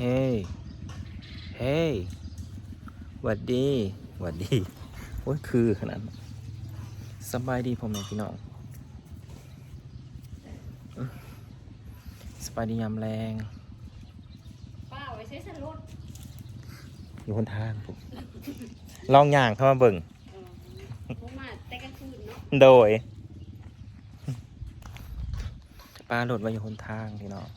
เฮ้ยเฮ้ยหวัดดีหวัดดีโอ้ยคือขนาดนั้นสบายดีพ่อแม่พี่น้องอื้อสบายดียามแรงป้าเอาไว้ใช้สรุปอยู่คนทางผมลองย่างเข้ามาเบิ่งผมมาแต่กลางคืนเนาะโดยปลาโหลดไว้อยู่คนทางพี่น้อง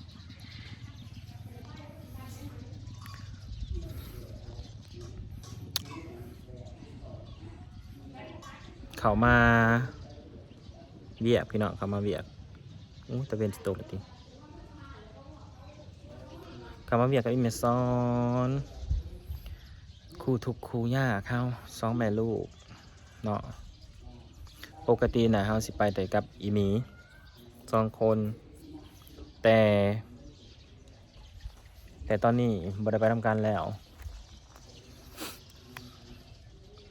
เขามาเวียกพี่น้องเขามาเวียกอู้ตะเวนสโตกเลยทีเขามาเวียกกับอิเมซอนครูทุกครูย่าเขาสองแม่ลูกเนาะปกตินะเฮาสิไปแต่กับอีมีสองคน แต่ แต่ตอนนี้บ่ได้ไปทำการแล้ว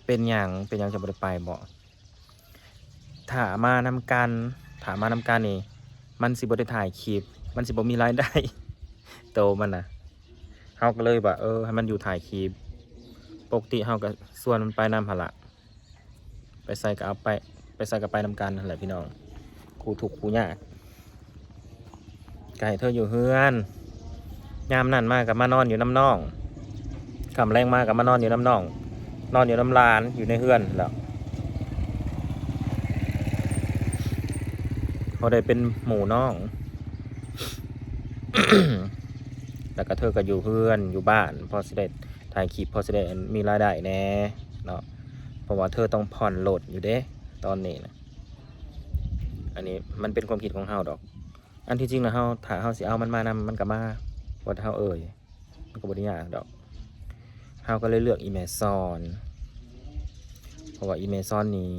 เป็นอย่างเป็นอย่างจะบ่ได้ไปบ่ ถามานำกันถามานำกันนี่ มันสิบ่ได้ถ่ายคลิป มันสิบ่มีรายได้ โตมันนะเฮาก็เลยว่าเออให้มันอยู่ถ่ายคลิป ปกติเฮาก็ส่วนมันไปนำหละ ไปใส่ก็เอาไป ไปใส่กับไปนำกันนั่นแหละพี่น้องครูถูกครูยากไก่เธออยู่เฮือนยามนั่นมากกับมานอนอยู่น้ำน่องคำแรงมากกับมานอนอยู่น้ำน่อง นอนอยู่น้ำลานอยู่ในเฮือนแล้ว เขาได้เป็นหมู่น้อง แล้วก็เธอก็อยู่เฮือนอยู่บ้านพอสิได้ถ่ายคลิปพอสิได้มีรายได้แน่เนาะเพราะว่าเธอต้องผ่อนโหลดอยู่เด้ ตอนนี้นะอันนี้มันเป็นความคิดของเฮาดอก อันที่จริงนะเฮาถ้าเฮาสิเอามันมานำมันก็มาบ่เฮาเอ่ยมันก็บ่ได้ยากดอกเฮาก็เลยเลือกอีเมซอนเพราะว่าอีเมซอนนี้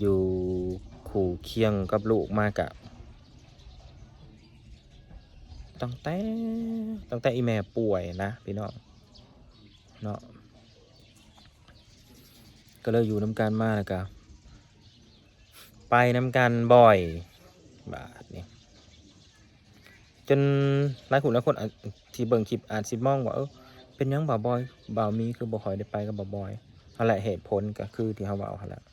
อยู่ ขู่เคียงกับลูกมากะตั้งแต่ตั้งแต่อีแม่ป่วยนะพี่น้องเนาะก็เลยอยู่น้ำกันมากแล้วก็ไปน้ำกันบ่อยบาทนี่จนหลายคนหลายคนอาจที่เบิ่งคลิปอาจสิมองว่าเออเป็นยังบ่าวบอยบ่าวมีคือบ่คอยได้ไปกับบ่าวบอยนั่นแหละเหตุผลก็คือที่เขาเว้าหั่นแหละ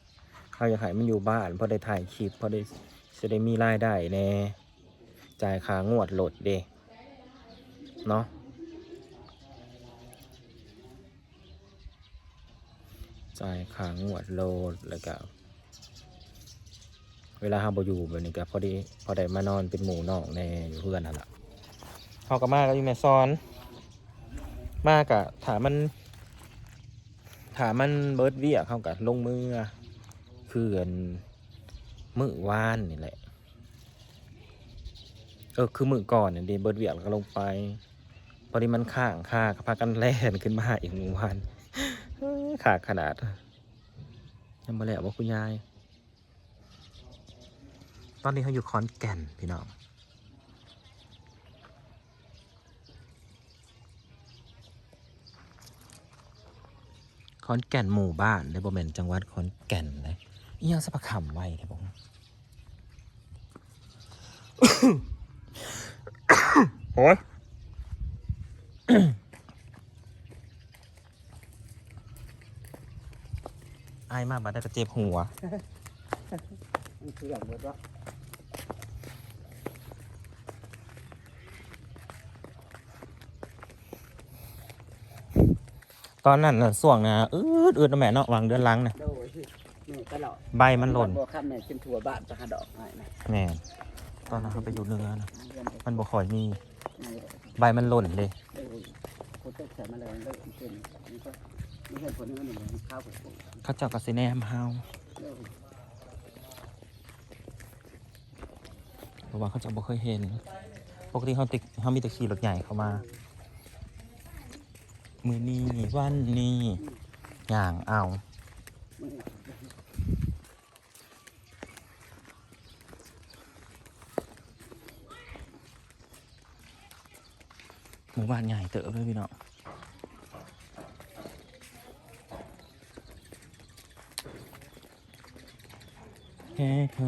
เขาอยากให้มันอยู่บ้านเพราะได้ถ่ายคลิปเพราะได้จะได้มีรายได้แน่จ่ายค่างวดโหลดเด้เนาะจ่ายค่างวดโหลดแล้วก็เวลาเฮาบ่อยู่แบบนี้ก็พอดีพอได้มานอนเป็นหมู่น้องแน่อยู่เพื่อนนั่นล่ะเฮาก็มากับอยู่แม่ซ้อน มากะถามมันถามมันเบิร์ดเวียเขากะลงมือ คือกันมือวานนี่แหละ เออคือมือก่อนเนี่ยเดเบิดเวียกแล้วก็ลงไปพอดีมันข้างค่าก็พากันแล่นขึ้นมาอีกหนึ่งวันขาดขนาดยังมาแล้วว่าคุณยาย ตอนนี้เขาอยู่ขอนแก่นพี่น้องขอนแก่นหมู่บ้านในบริเวณจังหวัดขอนแก่นเลย อีหยังสัพคำไว้ครับผมโอ้ยอายมากมาได้กระเจ็บหัวมันคืออย่างเบิดวะตอนนั้นน่ะส่วงนะอืดอืดนะแม่เนาะวางเดือนหลังนะโดยนี่ ตลอดใบมันหล่นบัวข้ามเนี่ยจนถั่วบ้านจะหาดอกให้นะแม่นตอนนั้นเขาไปอยู่เนื้อนะเรียนไปมันบ่ค่อยมีนี่ใบมันหล่นเลยเออคนเต็กใส่มาเลยเลิกเป็นนี่ก็ไม่ใช่คนนี้ก็หนึ่งข้าวผมเขาเจ้ากับซีแนมเฮาเลิกเพราะว่าเขาเจ้าบ่เคยเห็นปกติเขาติเขามีแต่ขี่รถใหญ่เข้ามา มือนี้วันนี้อย่างเอา หมู่บ้านใหญ่เต๋อเลยพี่เนาะแค่เข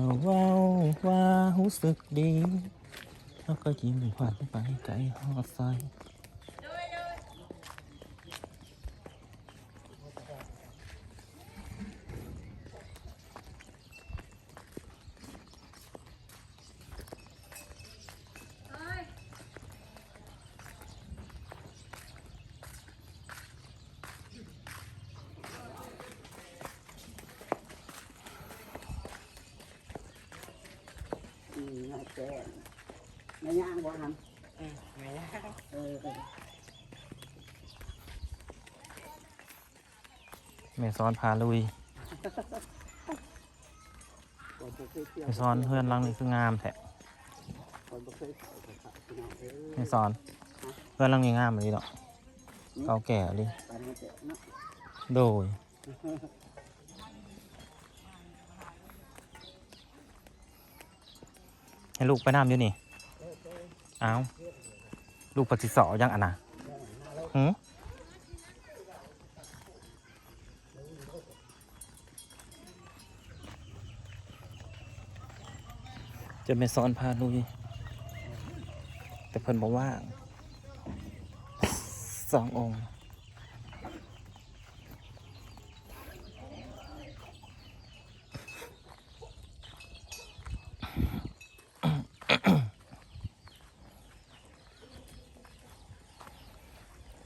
าเว่าว่ารู้สึกดีแล้วก็ยิ้มผ่านไปไกลหอดไฟอืมน่าแก่ไม่ย่างบ่ทำเออไม่ยากเออแม่ซ้อนพาลุยแม่ซ้อนเพื่อนหลังนี่คืองามแท้แม่ซ้อนเพื่อนหลังนี่งามเลยเนาะเก่าแก่เลยโดย ให้ลูกไปน้ำอยู่นี่เอาลูกปฏิสอยังอะนะหืมจะไม่ซ้อนพาลุย แต่เพิ่นบอกว่าสององค์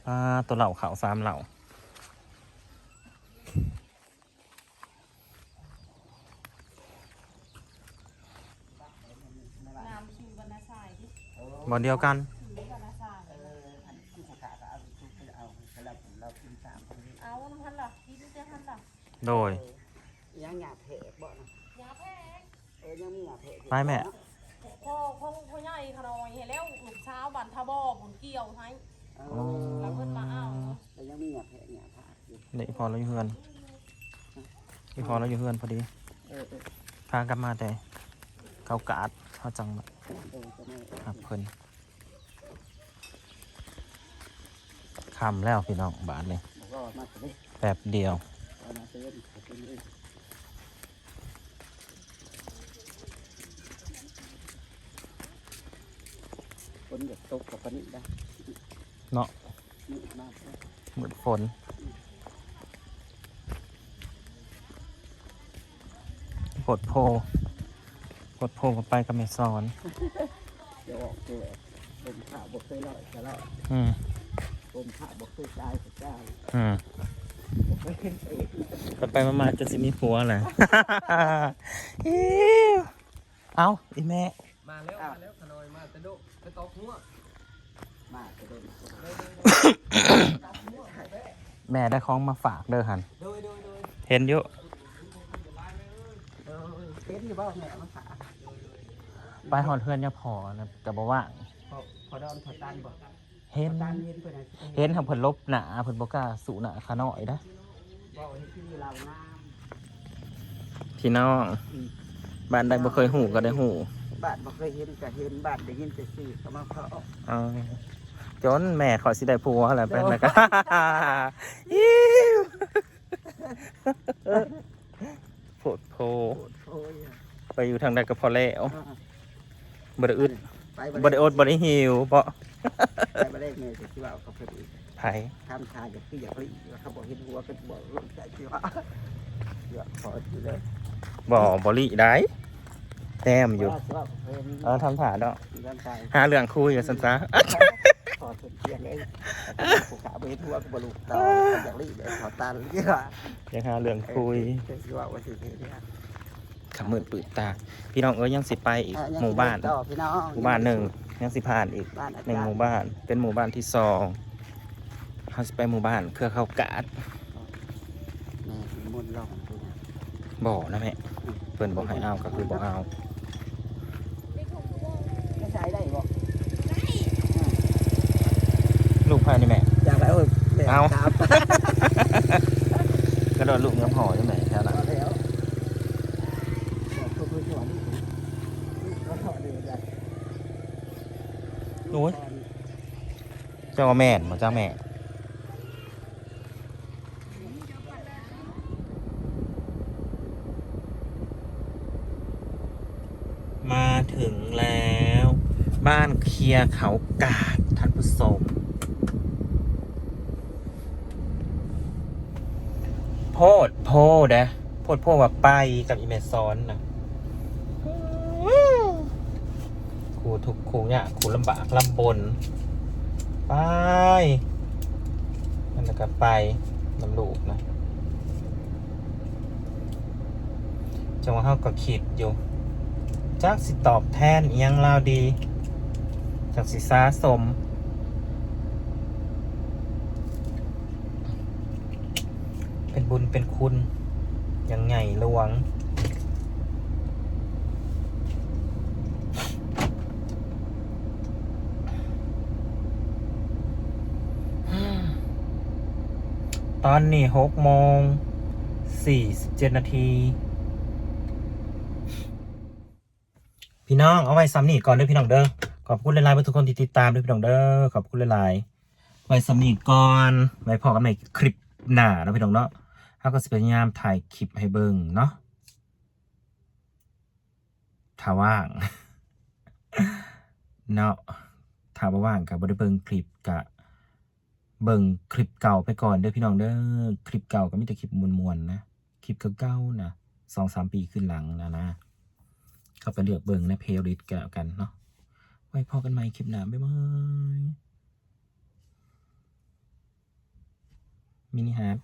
อ่าตัวเหล่าขาวสามเหล่าน้ำชิวบรรณาสายที่บอลเดียวกันชิวบรรณาสายเอออันที่ผู้ขาก็เอาทุกไปเอาสำหรับเรากินสามคนนี้เอาน้ำพันหรอที่จะทันหรอโดย ยังหยาเพกบ่นะยาแพงเออยังมีหยาเพกอยู่ไปแม่ พ่อพ่อพ่อใหญ่ขนอยเห็นแล้วลูกเช้าบันทบอบุญเกี่ยวให้เออ๋ออแล้วเพิ่นมาเอาแต่ยังมีหยาเพกหยาผากอยู่เด็กพอเราอยู่เฮือนอีพอเราอยู่เฮือนพอดีเออเออพากลับมาแต่เขากาดเขาจังมาเออจะไม่ครับเพิ่นคำแล้วพี่น้องบาทเลยบอกว่ามาสิแป๊บเดียว เอามาเตือนขอบคุณเลยคนอยากตกกับปานนี้ได้ เนาะนี่มากเลยมืดฝนกดโพกดโพก็ไปกับแม่สอนเดี๋ยวออกตัวผมผ่าบกเคยรอดจะรอดอืมผมผ่าบกเคยตายสักเจ้าอืมบ่เคยเห็นเองไปไปมาๆจะสิมีผัวแหละอิ๊วเอาอีแม่ มาแล้วมาแล้วขนอยมาตะโดะไปตอกหัวมาจะเดิน แม่ได้ของมาฝากเด้อหันโดยโดยโดยเห็นอยู่เออเป็นอยู่บ้างแม่มาผ่าไปหอดเพื่อนยาพอนะแต่บอกว่าพอพอดอนพอตันบอกเห็นตันเย็นเพื่อนนะเห็นทำเพิ่นลบหนาเพิ่นบอกกล้าสูหนาขาน้อยนะบอกว่าที่เรางามพี่น้องบ้านใดบ่เคยหูก็ได้หูบ้านบ่เคยเห็นก็เห็นบ้านได้ยินแต่สื่อก็มาเพาะเอา จนแม่ขอสิได้ผัวแหละเป็นนะก็อิ๊วโผดโพโอดโอยอะไปอยู่ทางใดก็พอแล้วอ่าบ่ได้อึดไปบ่ได้อดบ่ได้หิวบ่ไปบ่ได้เมย์ที่ว่าเขาเพิ่นอีกไผทำทานกับพี่อยากรีแล้วเขาบอกเห็นหัวเป็นบอกลงใจที่ว่าอยากขออยู่เลยบ่บ่ลิได้แต้มอยู่ว่าว่าเพิ่นเออทำผ่าดอกมีร่างกายหาเรื่องคุยกับสันซะ ขอเพิ่นเพียงเองผู้ขาบ่เห็นหัวก็บ่รู้ต่ออยากรีเลยขอตาเลยที่ว่ายังหาเรื่องคุยที่ว่าว่าสิเฮ็ดเนี่ยขมืดปืดตา พี่น้องเอ้ยยังสิไปอีกอะยังหมู่บ้านต่อพี่น้องหมู่บ้านหนึ่งยังสิผ่านอีกบ้านอาหนึ่งจารหมู่ย์บ้าน เป็นหมู่บ้านที่สองเขาสิไปหมู่บ้านเครือเขากาดแม่มนต์ร้องดูนะบ่นะแม่เพิ่นบอกให้เอาก็คือบอกเอา ไม่ใช้ได้บ่ ลูกพายนี่แม่อยากไปเอ้ยแม่เอาตามกระโดดลูกน้ำหอใช่ไหมแค่นั้นก็แล้วบอกทุกคนที่ว่านี่ก็ถอดเลยได้โอ้ยเจ้าว่าแม่นบ่เจ้าแม่มาถึงแล้วบบ้านเคลียร์เขากาดท่านผู้ชม พดโพดนะโพดโพดว่าไปกับอีเมซอนนะครูทุกครูเนี่ยครูลำบากลำบน ไปนั่นแหละก็ไปน้ำลูกนะจังหวะเขาก็คิดอยู่จักสิตอบแทนยังลาวดี จากสิสาสม เป็น บุญเป็นคุณยังไงหลวง ตอนนี้หกโมงสี่สิบเจ็ดนาที พี่น้องเอาไว้ซ้ำนี่ก่อนเด้อพี่น้องเด้อขอบคุณหลายๆทุกคนที่ติดตามด้วยพี่น้องเด้อขอบคุณหลายๆไว้ซ้ำนี่ก่อนไว้พอกันในคลิปหน้าเนาะพี่น้องเนาะ เขาก็จะพยายามถ่ายคลิปให้เบิ่งเนาะถ้าว่างเนาะถ้าบ่ว่างก็บ่ได้เบิ่งคลิปกะเบิ่งคลิปเก่าไปก่อนเด้อพี่น้องเด้อคลิปเก่าก็มีแต่คลิปมวนๆนะคลิปเก่าๆนะสองสามปีขึ้นหลังนะนะเข้าไปเลือกเบิ่งในเพลย์ลิสต์กันกันเนาะไว้พอกันใหม่คลิปหน้าบ๊ายบายมินิฮาร์ด